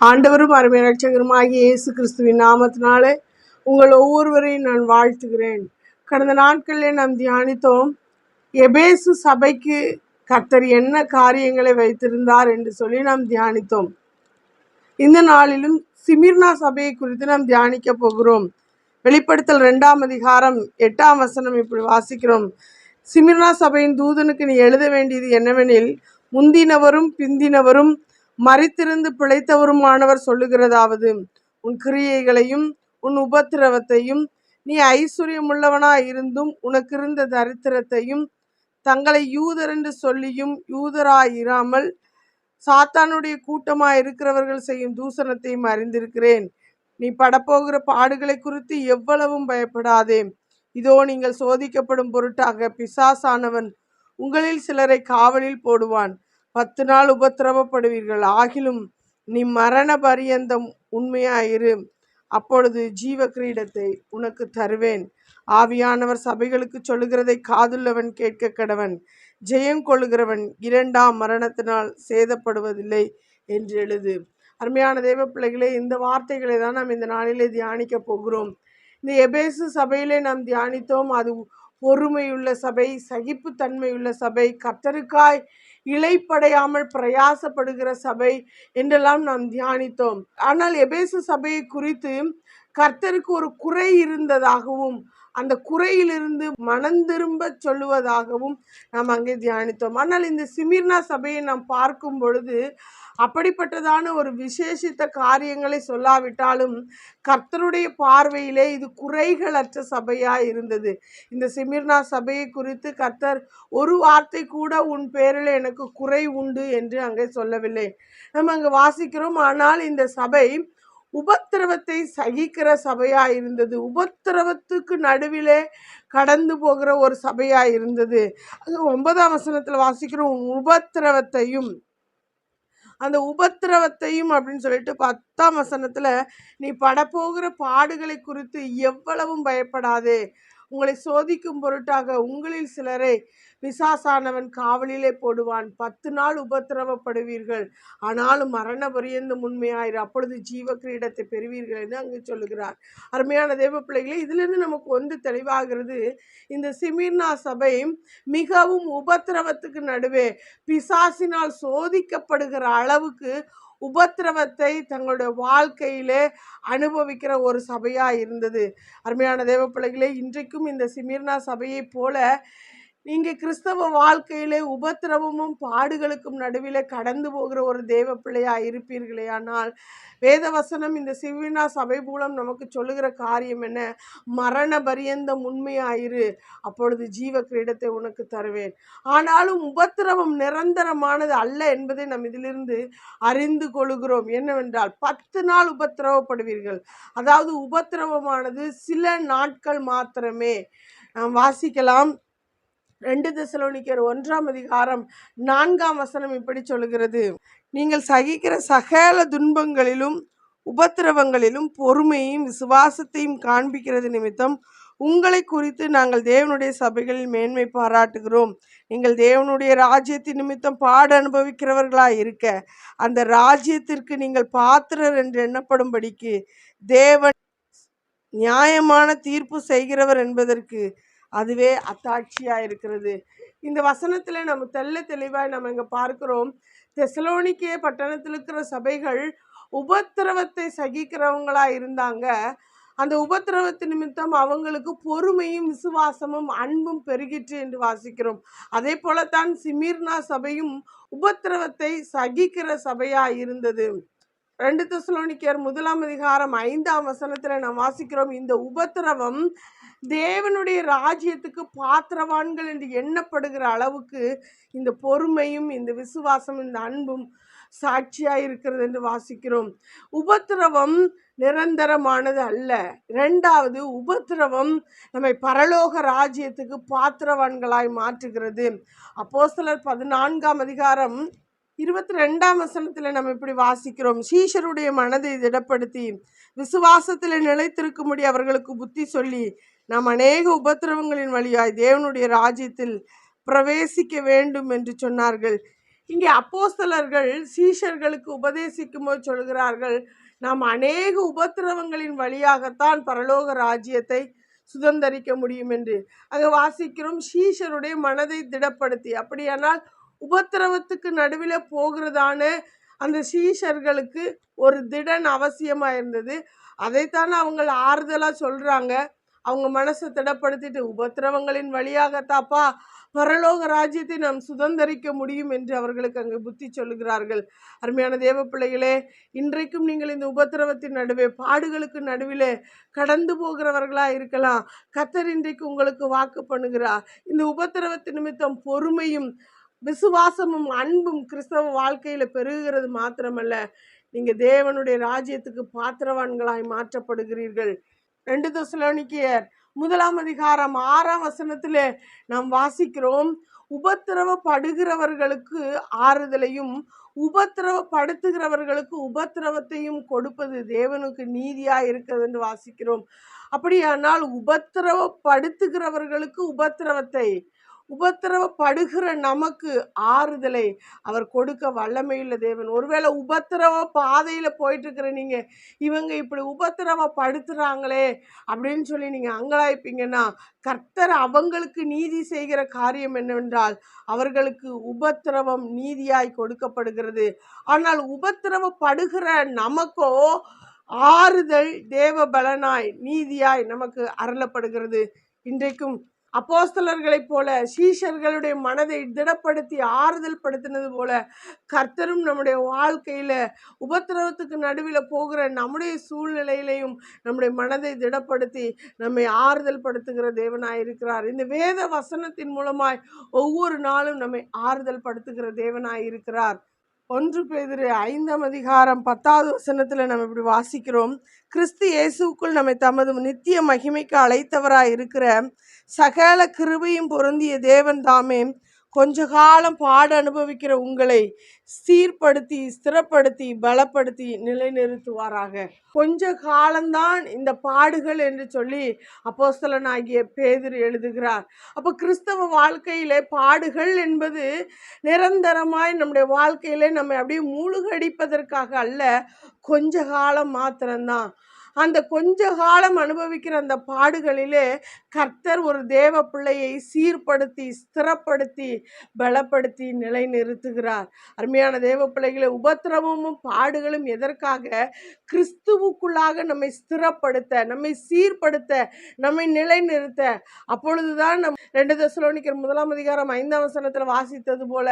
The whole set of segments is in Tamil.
ஆண்டவரும் அருமை ரட்சகருமாகிய இயேசு கிறிஸ்துவின் நாமத்தினாலே உங்கள் ஒவ்வொருவரையும் நான் வாழ்த்துகிறேன். கடந்த நாட்களில் நாம் தியானித்தோம் எபேசு சபைக்கு கர்த்தர் என்ன காரியங்களை வைத்திருந்தார் என்று சொல்லி நாம் தியானித்தோம். இந்த நாளிலும் சிமிர்னா சபையை குறித்து நாம் தியானிக்க போகிறோம். வெளிப்படுத்தல் ரெண்டாம் அதிகாரம் எட்டாம் வசனம் இப்படி வாசிக்கிறோம். சிமிர்னா சபையின் தூதனுக்கு நீ எழுத வேண்டியது என்னவெனில் முந்தினவரும் பிந்தினவரும் மறித்திருந்து பிழைத்தவருமானவர் சொல்லுகிறதாவது உன் கிரியைகளையும் உன் உபத்திரவத்தையும் நீ ஐஸ்வர்யமுள்ளவனா இருந்தும் உனக்கு இருந்த தரித்திரத்தையும் தங்களை யூதர் என்று சொல்லியும் யூதராயிராமல் சாத்தானுடைய கூட்டமாக இருக்கிறவர்கள் செய்யும் தூசணத்தையும் அறிந்திருக்கிறேன். நீ படப்போகிற பாடுகளை குறித்து எவ்வளவும் பயப்படாதே. இதோ நீங்கள் சோதிக்கப்படும் பொருட்டாக பிசாசானவன் உங்களில் சிலரை காவலில் போடுவான். பத்து நாள் உபத்திரவப்படுவீர்கள். ஆகிலும் நீ மரண பரியந்தம் உண்மையாயிரு. அப்பொழுது ஜீவ கிரீடத்தை உனக்கு தருவேன். ஆவியானவர் சபைகளுக்கு சொல்லுகிறதை காதுள்ளவன் கேட்க கடவன். ஜெயம் கொள்ளுகிறவன் இரண்டாம் மரணத்தினால் சேதப்படுவதில்லை என்று எழுது. அருமையான தெய்வ பிள்ளைகளே இந்த வார்த்தைகளை தான் நாம் இந்த நாளிலே தியானிக்க போகிறோம். இந்த எபேசு சபையிலே நாம் தியானித்தோம். அது பொறுமையுள்ள சபை சகிப்புத்தன்மையுள்ள சபை. கர்த்தருக்காய் இலைப்படையாமல் பிரயாசப்படுகிற சபை என்றெல்லாம் நாம் தியானித்தோம். ஆனால் எபேசு சபையை குறித்து கர்த்தருக்கு ஒரு குறை இருந்ததாகவும் அந்த குறையிலிருந்து மனந்திரும்ப சொல்லுவதாகவும் நாம் அங்கே தியானித்தோம். ஆனால் இந்த சிமிர்னா சபையை நாம் பார்க்கும் பொழுது அப்படிப்பட்டதான ஒரு விசேஷித்த காரியங்களை சொல்லாவிட்டாலும் கர்த்தருடைய பார்வையிலே இது குறைகளற்ற சபையாக இருந்தது. இந்த சிமிர்னா சபையை குறித்து கர்த்தர் ஒரு வார்த்தை கூட உன் பேரில் எனக்கு குறை உண்டு என்று அங்கே சொல்லவில்லை. நம்ம அங்கே வாசிக்கிறோம் ஆனால் இந்த சபை உபத்திரவத்தை சகிக்கிற சபையாக இருந்தது. உபத்திரவத்துக்கு நடுவிலே கடந்து போகிற ஒரு சபையாக இருந்தது. அது ஒன்பதாம் வசனத்தில் வாசிக்கிறோம் உபத்திரவத்தையும் அந்த உபத்திரவத்தையும் அப்படின்னு சொல்லிட்டு பத்தாம் வசனத்தில் நீ படப்போகிற பாடுகளை குறித்து எவ்வளவும் பயப்படாதே. உங்களை சோதிக்கும் பொருட்டாக உங்களில் சிலரை பிசாசானவன் காவலிலே போடுவான். பத்து நாள் உபத்திரவப்படுவீர்கள். ஆனாலும் மரண பரியந்தம் உண்மையாயிரு அப்பொழுது ஜீவ கிரீடத்தை பெறுவீர்கள் என்று அங்கு சொல்லுகிறார். அருமையான தேவ பிள்ளைகளே இதிலிருந்து நமக்கு ஒன்று தெளிவாகிறது. இந்த சிமிர்னா சபை மிகவும் உபத்திரவத்துக்கு நடுவே பிசாசினால் சோதிக்கப்படுகிற அளவுக்கு உபத்திரவத்தை தங்களுடைய வாழ்க்கையிலே அனுபவிக்கிற ஒரு சபையாக இருந்தது. அருமையான தேவ பிள்ளைகளே இன்றைக்கும் இந்த சிமிர்னா சபையைப் போல நீங்கள் கிறிஸ்தவ வாழ்க்கையிலே உபத்திரவமும் பாடுகளுக்கும் நடுவில் கடந்து போகிற ஒரு தேவ பிள்ளையாக இருப்பீர்களே. ஆனால் வேதவசனம் இந்த சிவினா சபை மூலம் நமக்கு சொல்லுகிற காரியம் என்ன? மரண பரியந்தம் உண்மையாயிரு. அப்பொழுது ஜீவ கிரீடத்தை உனக்கு தருவேன். ஆனாலும் உபத்திரவம் நிரந்தரமானது அல்ல என்பதை நாம் இதிலிருந்து அறிந்து கொள்கிறோம். என்னவென்றால் பத்து நாள் உபத்திரவப்படுவீர்கள். அதாவது உபத்திரவமானது சில நாட்கள் மாத்திரமே. நாம் வாசிக்கலாம். ரெண்டு தெசலோனிக்கர் ஒன்றாம் அதிகாரம் நான்காம் வசனம் இப்படி சொல்லுகிறது. நீங்கள் சகிக்கிற சகல துன்பங்களிலும் உபத்திரவங்களிலும் பொறுமையும் விசுவாசத்தையும் காண்பிக்கிறது நிமித்தம் உங்களை குறித்து நாங்கள் தேவனுடைய சபைகளில் மேன்மை பாராட்டுகிறோம். நீங்கள் தேவனுடைய ராஜ்யத்தின் நிமித்தம் பாடு அனுபவிக்கிறவர்களாக இருக்க அந்த ராஜ்யத்திற்கு நீங்கள் பாத்திரர் என்று எண்ணப்படும்படிக்கு தேவன் நியாயமான தீர்ப்பு செய்கிறவர் என்பதற்கு அதுவே அத்தாட்சியாக இருக்கிறது. இந்த வசனத்தில் நம்ம தெள்ள தெளிவாக நம்ம இங்கே பார்க்குறோம். தெசலோனிக்கே பட்டணத்தில் இருக்கிற சபைகள் உபத்திரவத்தை சகிக்கிறவங்களா இருந்தாங்க. அந்த உபத்திரவத்து நிமித்தம் அவங்களுக்கு பொறுமையும் விசுவாசமும் அன்பும் பெருகிற்று என்று வாசிக்கிறோம். அதே போலத்தான் சிமிர்னா சபையும் உபத்திரவத்தை சகிக்கிற சபையா இருந்தது. ரெண்டு தெசலோனிக்கர் முதலாம் அதிகாரம் ஐந்தாம் வசனத்தில் நாம் வாசிக்கிறோம். இந்த உபத்திரவம் தேவனுடைய ராஜ்யத்துக்கு பாத்திரவான்கள் என்று எண்ணப்படுகிற அளவுக்கு இந்த பொறுமையும் இந்த விசுவாசம் இந்த அன்பும் சாட்சியாக இருக்கிறது என்று வாசிக்கிறோம். உபத்திரவம் நிரந்தரமானது அல்ல. ரெண்டாவது உபத்திரவம் நம்மை பரலோக ராஜ்யத்துக்கு பாத்திரவான்களாய் மாற்றுகிறது. அப்போஸ்தலர் பதினான்காம் அதிகாரம் இருபத்தி ரெண்டாம் வசனத்தில் நம்ம இப்படி வாசிக்கிறோம். சீஷருடைய மனதை திடப்படுத்தி விசுவாசத்தில் நிலைத்திருக்கும்படி அவர்களுக்கு புத்தி சொல்லி நாம் அநேக உபத்திரவங்களின் வழியாய் தேவனுடைய ராஜ்யத்தில் பிரவேசிக்க வேண்டும் என்று சொன்னார்கள். இங்கே அப்போஸ்தலர்கள் சீஷர்களுக்கு உபதேசிக்கும் போது சொல்கிறார்கள் நாம் அநேக உபத்திரவங்களின் வழியாகத்தான் பரலோக ராஜ்யத்தை சுதந்தரிக்க முடியும் என்று. அங்கே வாசிக்கிறோம் சீஷருடைய மனதை திடப்படுத்தி. அப்படியானால் உபத்திரவத்துக்கு நடுவில் போகிறதான அந்த சீஷர்களுக்கு ஒரு திடன் அவசியமாக இருந்தது அதைத்தான் அவங்க ஆறுதலாக சொல்கிறாங்க அவங்க மனசை திடப்படுத்திட்டு உபத்திரவங்களின் வழியாகத்தாப்பா பரலோக ராஜ்யத்தை நாம் சுதந்தரிக்க முடியும் என்று அவர்களுக்கு அங்கு புத்தி சொல்லுகிறார்கள். அருமையான தேவ பிள்ளைகளே இன்றைக்கும் நீங்கள் இந்த உபத்திரவத்தின் நடுவே பாடுகளுக்கு நடுவிலே கடந்து போகிறவர்களாக இருக்கலாம். கத்தர் இன்றைக்கு உங்களுக்கு வாக்கு பண்ணுகிறார். இந்த உபத்திரவத்து நிமித்தம் பொறுமையும் விசுவாசமும் அன்பும் கிறிஸ்தவ வாழ்க்கையில் பெருகுகிறது மாத்திரமல்ல. நீங்கள் தேவனுடைய ராஜ்யத்துக்கு பாத்திரவான்களாய் மாற்றப்படுகிறீர்கள். ரெண்டு தசலோனிக்கியர். முதலாம் அதிகாரம் ஆறாம் வசனத்தில் நாம் வாசிக்கிறோம் உபத்திரவப்படுகிறவர்களுக்கு ஆறுதலையும் உபத்திரவப்படுத்துகிறவர்களுக்கு உபத்திரவத்தையும் கொடுப்பது தேவனுக்கு நீதியாக இருக்கிறது என்று வாசிக்கிறோம். அப்படியானால் உபத்திரவப்படுத்துகிறவர்களுக்கு உபத்திரவத்தை உபத்திரவப்படுகிற நமக்கு ஆறுதலை அவர் கொடுக்க வல்லமையுள்ள தேவன். ஒருவேளை உபத்திரவ பாதையில் போயிட்டுருக்கிற நீங்கள் இவங்க இப்படி உபத்திரவப்படுத்துகிறாங்களே அப்படின்னு சொல்லி நீங்கள் அங்கலாய்ப்பீங்கன்னா கர்த்தர் அவங்களுக்கு நீதி செய்கிற காரியம் என்னவென்றால் அவர்களுக்கு உபத்திரவம் நீதியாய் கொடுக்கப்படுகிறது. ஆனால் உபத்திரவப்படுகிற நமக்கோ ஆறுதல் தேவ பலனாய் நீதியாய் நமக்கு அருளப்படுகிறது. இன்றைக்கும் அப்போஸ்தலர்களைப் போல சீஷர்களுடைய மனதை திடப்படுத்தி ஆறுதல் படுத்தினது போல கர்த்தரும் நம்முடைய வாழ்க்கையில் உபத்திரவத்துக்கு நடுவில் போகிற நம்முடைய சூழ்நிலையிலையும் நம்முடைய மனதை திடப்படுத்தி நம்மை ஆறுதல் படுத்துகிற தேவனாய் இருக்கிறார். இந்த வேத வசனத்தின் மூலமாய் ஒவ்வொரு நாளும் நம்மை ஆறுதல் படுத்துகிற தேவனாய் இருக்கிறார். ஒன்று பேதிரு ஐந்தாம் அதிகாரம் பத்தாவது வசனத்தில் நம்ம இப்படி வாசிக்கிறோம். கிறிஸ்து இயேசுக்குள் நம்மை தமது நித்திய மகிமைக்கு அழைத்தவராய் இருக்கிற சகல கிருபையும் பொருந்திய தேவன் தாமே கொஞ்ச காலம் பாடு அனுபவிக்கிற உங்களை சீர்படுத்தி ஸ்திரப்படுத்தி பலப்படுத்தி நிலைநிறுத்துவாராக. கொஞ்ச காலம்தான் இந்த பாடுகள் என்று சொல்லி அப்போஸ்தலனாகிய பேதிர் எழுதுகிறார். அப்போ கிறிஸ்தவ வாழ்க்கையிலே பாடுகள் என்பது நிரந்தரமாய் நம்முடைய வாழ்க்கையிலே நம்ம அப்படியே மூழ்கடிப்பதற்காக அல்ல கொஞ்ச காலம் மாத்திரம்தான். அந்த கொஞ்ச காலம் அனுபவிக்கிற அந்த பாடுகளிலே கர்த்தர் ஒரு தேவ பிள்ளையை சீர்படுத்தி ஸ்திரப்படுத்தி பலப்படுத்தி நிலைநிறுத்துகிறார். அருமையான தேவ பிள்ளைகளை உபத்திரவமும் பாடுகளும் எதற்காக? கிறிஸ்துவுக்குள்ளாக நம்மை ஸ்திரப்படுத்த நம்மை சீர்படுத்த நம்மை நிலைநிறுத்த. அப்பொழுதுதான் நம் ரெண்டு தசலோனிக்கர் முதலாம் அதிகாரம் ஐந்தாம் வசனத்தில் வாசித்தது போல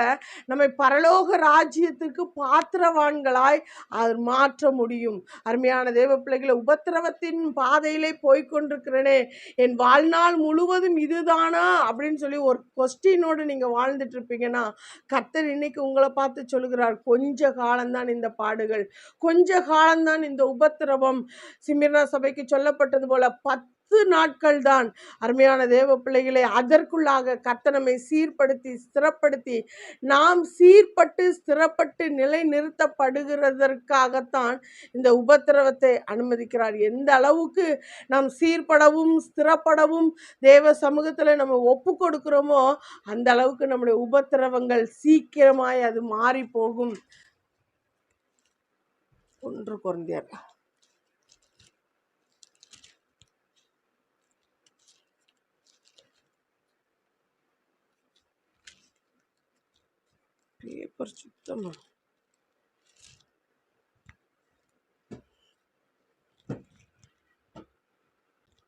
நம்மை பரலோக ராஜ்யத்துக்கு பாத்திரவான்களாய் அது மாற்ற முடியும். அருமையான தேவ பிள்ளைகளை உபத்திரவத்தின் பாதையிலே போய்கொண்டிருக்கிறேனே என் வாழ்நாள் முழுவதும் இதுதானா? அப்படின்னு சொல்லி ஒரு கொஸ்டினோடு நீங்கள் வாழ்ந்துட்டு இருப்பீங்கன்னா கர்த்தர் இன்னைக்கு உங்களை பார்த்து சொல்லுகிறார் கொஞ்ச காலம்தான் இந்த பாடுகள் கொஞ்ச காலம்தான் இந்த உபத்திரவம். சிமிர்னா சபைக்கு சொல்லப்பட்டது போல பத்து நாட்கள் தான் அருமையான தேவ பிள்ளைகளை அதற்குள்ளாக கர்த்தனமை சீர்படுத்தி ஸ்திரப்படுத்தி நாம் சீர்பட்டு ஸ்திரப்பட்டு நிலை நிறுத்தப்படுகிறதற்காகத்தான் இந்த உபத்திரவத்தை அனுமதிக்கிறார். எந்த அளவுக்கு நாம் சீர்படவும் ஸ்திரப்படவும் தேவ சமூகத்தில் நம்ம ஒப்பு கொடுக்குறோமோ அந்த அளவுக்கு நம்முடைய உபத்திரவங்கள் சீக்கிரமாய் அது மாறி போகும் ஒன்று குறைந்தார் பேப்பர் சுத்தமா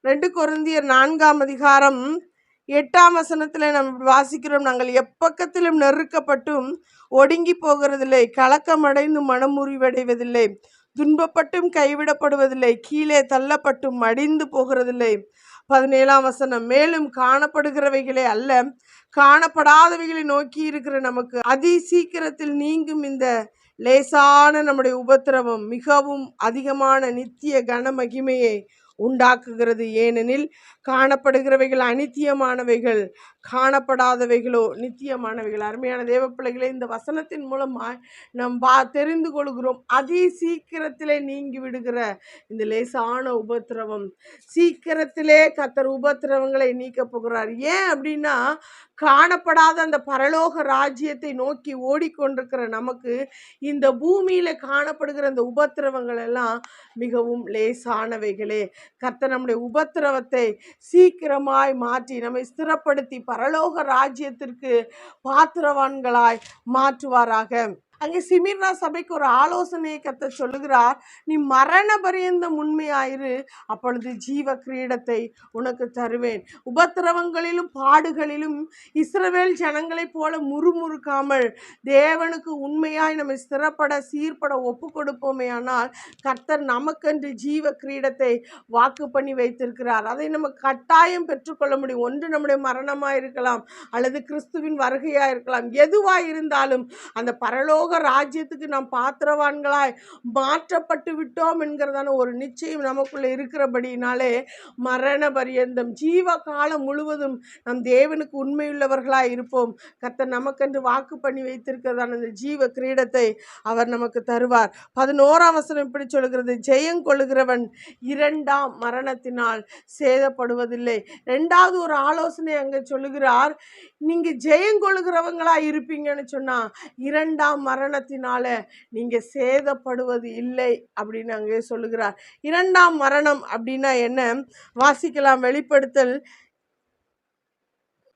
ரெண்டு கொரிந்தியர் நான்காம் அதிகாரம் எட்டாம் வசனத்தில் நம் வாசிக்கிறோம் நாங்கள் எப்பக்கத்திலும் நெருக்கப்பட்டும் ஒடுங்கி போகிறதில்லை கலக்கமடைந்து மனமுறிவடைவதில்லை துன்பப்பட்டும் கைவிடப்படுவதில்லை கீழே தள்ளப்பட்டும் மடிந்து போகிறதில்லை பதினேழாம் வசனம் மேலும் காணப்படுகிறவைகளே அல்ல காணப்படாதவைகளை நோக்கி இருக்கிற நமக்கு அதி சீக்கிரத்தில் நீங்கும் இந்த லேசான நம்முடைய உபத்திரவம் மிகவும் அதிகமான நித்திய கன மகிமையை உண்டாக்குகிறது. ஏனெனில் காணப்படுகிறவைகள் அனித்தியமானவைகள் காணப்படாதவைகளோ நித்தியமானவைகள். அருமையான தேவ இந்த வசனத்தின் மூலமாக நாம் பா தெரிந்து கொள்கிறோம். அதி சீக்கிரத்திலே நீங்கி விடுகிற இந்த லேசான உபத்திரவம். சீக்கிரத்திலே கத்தர் உபத்திரவங்களை நீக்க போகிறார். ஏன் அப்படின்னா காணப்படாத அந்த பரலோக ராஜ்யத்தை நோக்கி ஓடிக்கொண்டிருக்கிற நமக்கு இந்த பூமியில் காணப்படுகிற அந்த உபத்திரவங்கள் எல்லாம் மிகவும் லேசானவைகளே. கர்த்த நம்முடைய உபத்திரவத்தை சீக்கிரமாய் மாற்றி நம்மை ஸ்திரப்படுத்தி பரலோக ராஜ்யத்திற்கு பாத்திரவான்களாய் மாற்றுவாராக. அங்கே சிமிர்னா சபைக்கு ஒரு ஆலோசனையை கத்த சொல்லுகிறார். நீ மரண பரியந்த உண்மையாயிரு அப்பொழுது ஜீவ கிரீடத்தை உனக்கு தருவேன். உபத்திரவங்களிலும் பாடுகளிலும் இஸ்ரவேல் ஜனங்களைப் போல முறுமுறுக்காமல் தேவனுக்கு உண்மையாய் நம்மை ஸ்திரப்பட சீர்பட ஒப்பு கொடுப்போமேயானால் கர்த்தர் நமக்கென்று ஜீவ கிரீடத்தை வாக்கு பண்ணி வைத்திருக்கிறார். அதை நம்ம கட்டாயம் பெற்றுக்கொள்ள முடியும். ஒன்று நம்முடைய மரணமாக இருக்கலாம் அல்லது கிறிஸ்துவின் வருகையாக இருக்கலாம் எதுவாக இருந்தாலும் அந்த பரலோக ராஜ்யத்துக்கு நாம் பாத்திரவான்களாய் மாற்றப்பட்டு விட்டோம் என்கிறதான ஒரு நிச்சயம் நமக்குள்ளே இருக்கிறபடினாலே மரண பரியந்தம் ஜீவ காலம் முழுவதும் நம் தேவனுக்கு உண்மையுள்ளவர்களாய் இருப்போம். கத்த நமக்கென்று வாக்கு பண்ணி வைத்திருக்கிறதான அந்த ஜீவ கிரீடத்தை அவர் நமக்கு தருவார். பதினோராம் வசனம் இப்படி சொல்கிறது ஜெயம் இரண்டாம் மரணத்தினால் சேதப்படுவதில்லை. ரெண்டாவது ஒரு ஆலோசனை அங்கே சொல்லுகிறார் நீங்கள் ஜெயம் கொள்ளுகிறவங்களா இருப்பீங்கன்னு சொன்னால் இரண்டாம் மரணத்தினால நீங்கள் சேதப்படுவது இல்லை அப்படின்னு அங்கே சொல்லுகிறார். இரண்டாம் மரணம் அப்படின்னா என்ன? வாசிக்கலாம். வெளிப்படுத்தல்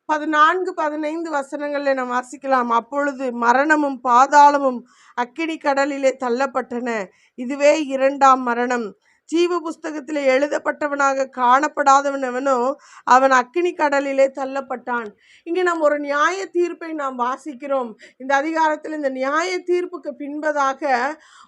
பதினான்கு பதினைந்து வசனங்களில் நாம் வாசிக்கலாம். அப்பொழுது மரணமும் பாதாளமும் அக்கினி கடலிலே தள்ளப்பட்டன. இதுவே இரண்டாம் மரணம். ஜீவ புஸ்தகத்தில் எழுதப்பட்டவனாக காணப்படாதவன் எவனோ அவன் அக்கினி கடலிலே தள்ளப்பட்டான். இங்கே நாம் ஒரு நியாய தீர்ப்பை நாம் வாசிக்கிறோம். இந்த அதிகாரத்தில் இந்த நியாய தீர்ப்புக்கு பின்பதாக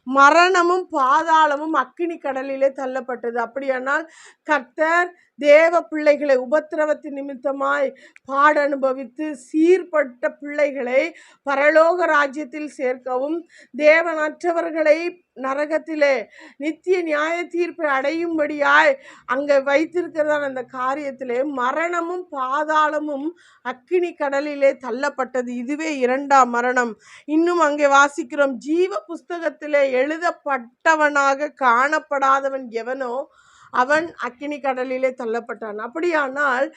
மரணமும் பாதாளமும் அக்கினி கடலிலே தள்ளப்பட்டது. அப்படியானால் கர்த்தர் தேவ பிள்ளைகளை உபத்திரவத்தின் நிமித்தமாய் பாட அனுபவித்து சீர்பட்ட பிள்ளைகளை பரலோக ராஜ்யத்தில் சேர்க்கவும் தேவனற்றவர்களை நரகத்திலே நித்திய நியாய தீர்ப்பை அடையும்படியாய் அங்கே வைத்திருக்கிறதான அந்த காரியத்திலே மரணமும் பாதாளமும் அக்கினி கடலிலே தள்ளப்பட்டது. இதுவே இரண்டாம் மரணம். இன்னும் அங்கே வாசிக்கிறோம் ஜீவ புஸ்தகத்திலே எழுதப்பட்டவனாக காணப்படாதவன் எவனோ அவன் அக்கினி கடலிலே தள்ளப்பட்டான். அப்படியானால்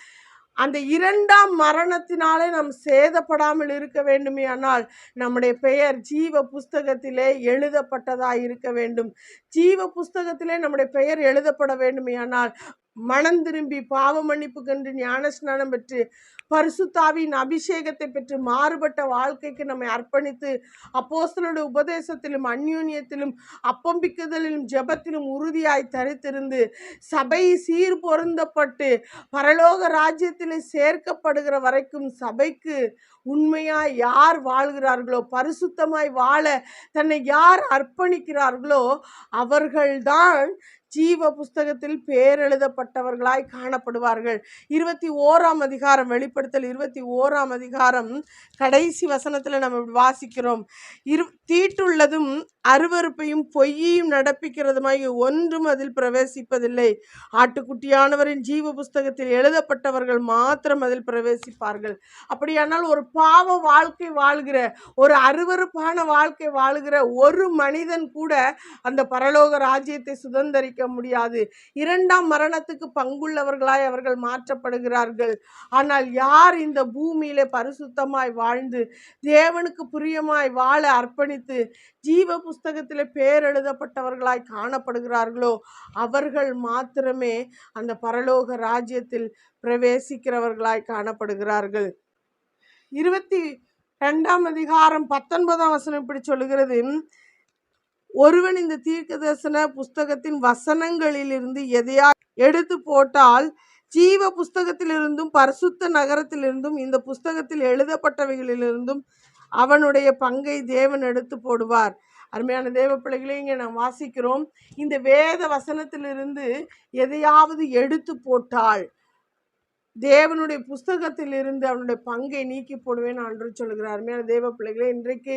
அந்த இரண்டாம் மரணத்தினாலே நாம் சேதப்படாமல் இருக்க வேண்டுமே ஆனால் நம்முடைய பெயர் ஜீவ புஸ்தகத்திலே எழுதப்பட்டதாக இருக்க வேண்டும். ஜீவ புஸ்தகத்திலே நம்முடைய பெயர் எழுதப்பட வேண்டுமே ஆனால் மனம் திரும்பி பாவ மன்னிப்புக்கென்று ஞானஸ்நானம் பெற்று பரிசுத்தாவின் அபிஷேகத்தை பெற்று மாறுபட்ட வாழ்க்கைக்கு நம்மை அர்ப்பணித்து அப்போஸ்தலோட உபதேசத்திலும் அந்யூன்யத்திலும் அப்பம்பிக்குதலிலும் ஜெபத்திலும் உறுதியாய் தரித்திருந்து சபை சீர் பொருந்தப்பட்டு பரலோக ராஜ்யத்தில் சேர்க்கப்படுகிற வரைக்கும் சபைக்கு உண்மையாய் யார் வாழ்கிறார்களோ பரிசுத்தமாய் வாழ தன்னை யார் அர்ப்பணிக்கிறார்களோ அவர்கள்தான் ஜீவ புஸ்தகத்தில் பேரெழுதப்பட்டவர்களாய் காணப்படுவார்கள். இருபத்தி ஓராம் அதிகாரம் வெளிப்படுத்தல் இருபத்தி ஓராம் அதிகாரம். கடைசி வசனத்தில் நம்ம வாசிக்கிறோம். இரு தீட்டுள்ளதும் அருவருப்பையும் பொய்யையும் நடப்பிக்கிறதுமாய் ஒன்றும் அதில் பிரவேசிப்பதில்லை. ஆட்டுக்குட்டியானவரின் ஜீவ புஸ்தகத்தில் எழுதப்பட்டவர்கள் மாத்திரம் அதில் பிரவேசிப்பார்கள். அப்படியானால் ஒரு பாவ வாழ்க்கை வாழ்கிற ஒரு அருவருப்பான வாழ்க்கை வாழ்கிற ஒரு மனிதன் கூட அந்த பரலோக ராஜ்யத்தை சுதந்தரிக்க முடியாது. இரண்டாம் மரணத்துக்கு பங்குள்ளவர்களாய் அவர்கள் மாற்றப்படுகிறார்கள். ஆனால் யார் இந்த பூமியிலே பரிசுத்தமாய் வாழ்ந்து தேவனுக்கு பிரியமாய் வாழ அர்ப்பணித்து ஜீவ புஸ்தகத்தில் பேர் எழுதப்பட்டவர்களாய் காணப்படுகிறார்களோ அவர்கள் மாத்திரமே அந்த பரலோக ராஜ்யத்தில் பிரவேசிக்கிறவர்களாய் காணப்படுகிறார்கள். இருபத்தி ரெண்டாம் அதிகாரம் பத்தொன்பதாம் வசனம் இப்படி சொல்லுகிறது. ஒருவன் இந்த தீர்க்க தரிசன புஸ்தகத்தின் வசனங்களிலிருந்து எதையா எடுத்து போட்டால் ஜீவ புஸ்தகத்திலிருந்தும் பரிசுத்த நகரத்திலிருந்தும் இந்த புஸ்தகத்தில் எழுதப்பட்டவைகளிலிருந்தும் அவனுடைய பங்கை தேவன் எடுத்து போடுவார். அருமையான தேவ பிள்ளைகளே இங்கே நாம் வாசிக்கிறோம். இந்த வேத வசனத்திலிருந்து எதையாவது எடுத்து போட்டால் தேவனுடைய புஸ்தகத்திலிருந்து அவனுடைய பங்கை நீக்கி போடுவேன் அன்று சொல்கிறார் அருமையான தேவ பிள்ளைகளே இன்றைக்கு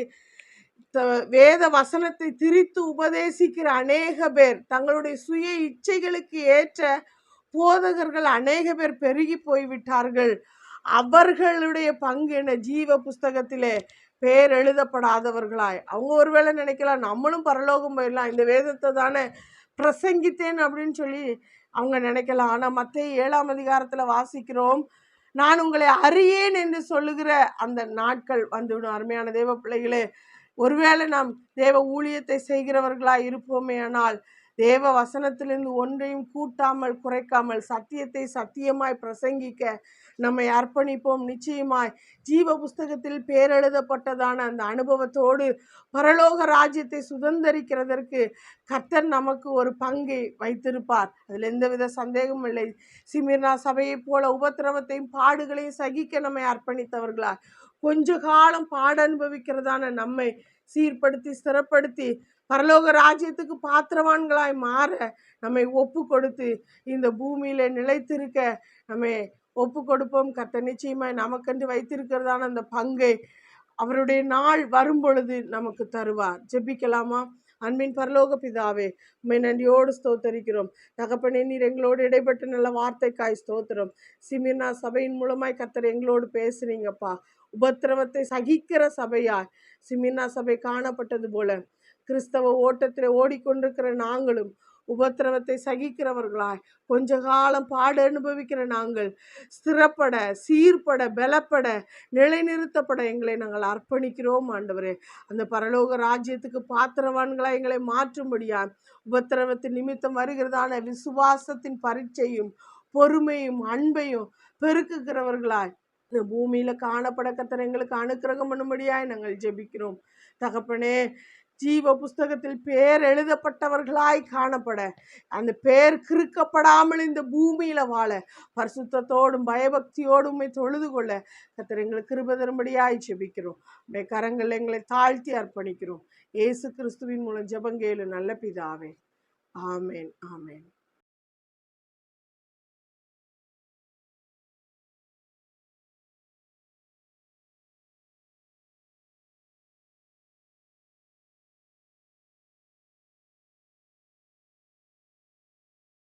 த- வேத வசனத்தை திரித்து உபதேசிக்கிற அநேக பேர் தங்களுடைய சுய இச்சைகளுக்கு ஏற்ற போதகர்கள் அநேக பேர் பெருகி போய்விட்டார்கள். அவர்களுடைய பங்கு என்ன? ஜீவ புஸ்தகத்திலே பேர் எழுதப்படாதவர்களாய். அவங்க ஒருவேளை நினைக்கலாம் நம்மளும் பரலோகம் போயிடலாம் இந்த வேதத்தை தானே பிரசங்கித்தேன் அப்படின்னு சொல்லி அவங்க நினைக்கலாம். ஆனால் மற்ற ஏழாம் அதிகாரத்தில் வாசிக்கிறோம் நான் உங்களை அறியேன் என்று சொல்லுகிற அந்த நாட்கள் வந்துவிடும். அருமையான தேவ பிள்ளைகளே ஒருவேளை நாம் தேவ ஊழியத்தை செய்கிறவர்களாக இருப்போமே ஆனால் தேவ வசனத்திலிருந்து ஒன்றையும் கூட்டாமல் குறைக்காமல் சத்தியத்தை சத்தியமாய் பிரசங்கிக்க நம்மை அர்ப்பணிப்போம். நிச்சயமாய் ஜீவ புஸ்தகத்தில் பேரெழுதப்பட்டதான அந்த அனுபவத்தோடு பரலோக ராஜ்யத்தை சுதந்திரிக்கிறதற்கு கர்த்தர் நமக்கு ஒரு பங்கை வைத்திருப்பார். அதில் எந்தவித சந்தேகமும் இல்லை. சிமிர்னா சபையைப் போல உபத்திரவத்தையும் பாடுகளையும் சகிக்க நம்மை அர்ப்பணித்தவர்களா கொஞ்ச காலம் பாட அனுபவிக்கிறதான நம்மை சீர்படுத்தி ஸ்திரப்படுத்தி பரலோக ராஜ்யத்துக்கு பாத்திரவான்களாய் மாற நம்மை ஒப்பு கொடுத்து இந்த பூமியில நிலைத்திருக்க நம்மை ஒப்பு கொடுப்போம் கத்த நிச்சயமாய் நமக்கென்று வைத்திருக்கிறதான அந்த பங்கை அவருடைய நாள் வரும் பொழுது நமக்கு தருவார். ஜெபிக்கலாமா? அன்பின் பரலோக பிதாவே உண்மை நன்றியோடு ஸ்தோத்தரிக்கிறோம். தகப்பனே நீர் எங்களோடு இடைப்பட்ட நல்ல வார்த்தைக்காய் ஸ்தோத்திரம். சிமிர்னா சபையின் மூலமாய் கத்தர் எங்களோடு பேசுறீங்கப்பா உபத்திரவத்தை சகிக்கிற சபையாய் சிமிர்னா சபை காணப்பட்டது போல. கிறிஸ்தவ ஓட்டத்தில் ஓடிக்கொண்டிருக்கிற நாங்களும் உபத்திரவத்தை சகிக்கிறவர்களாய். கொஞ்ச காலம் பாடு அனுபவிக்கிற நாங்கள் ஸ்திரப்பட சீர்பட பலப்பட நிலைநிறுத்தப்பட எங்களை நாங்கள் அர்ப்பணிக்கிறோம் ஆண்டவரே. அந்த பரலோக ராஜ்யத்துக்கு பாத்திரவான்களாக எங்களை மாற்றும்படியா உபத்திரவத்தின் நிமித்தம் வருகிறதான விசுவாசத்தின் பரீட்சையும் பொறுமையும் அன்பையும் பெருக்குகிறவர்களாய். இந்த பூமியில் காணப்பட கத்தர் எங்களுக்கு அனுக்கிரகம் பண்ணும்படியாய் நாங்கள் ஜெபிக்கிறோம். தகப்பனே ஜீவ புஸ்தகத்தில் பேர் எழுதப்பட்டவர்களாய் காணப்பட. அந்த பேர் கிறுக்கப்படாமல் இந்த பூமியில் வாழ. பரிசுத்தத்தோடும் பயபக்தியோடும் தொழுது கொள்ள. கத்தர் எங்களுக்கு கிருப தரும்படியாய் செபிக்கிறோம் உடைய கரங்கள் எங்களை தாழ்த்தி அர்ப்பணிக்கிறோம். இயேசு கிறிஸ்துவின் மூலம் ஜபங்கேலு நல்ல பிதாவே. ஆமேன் ஆமேன்.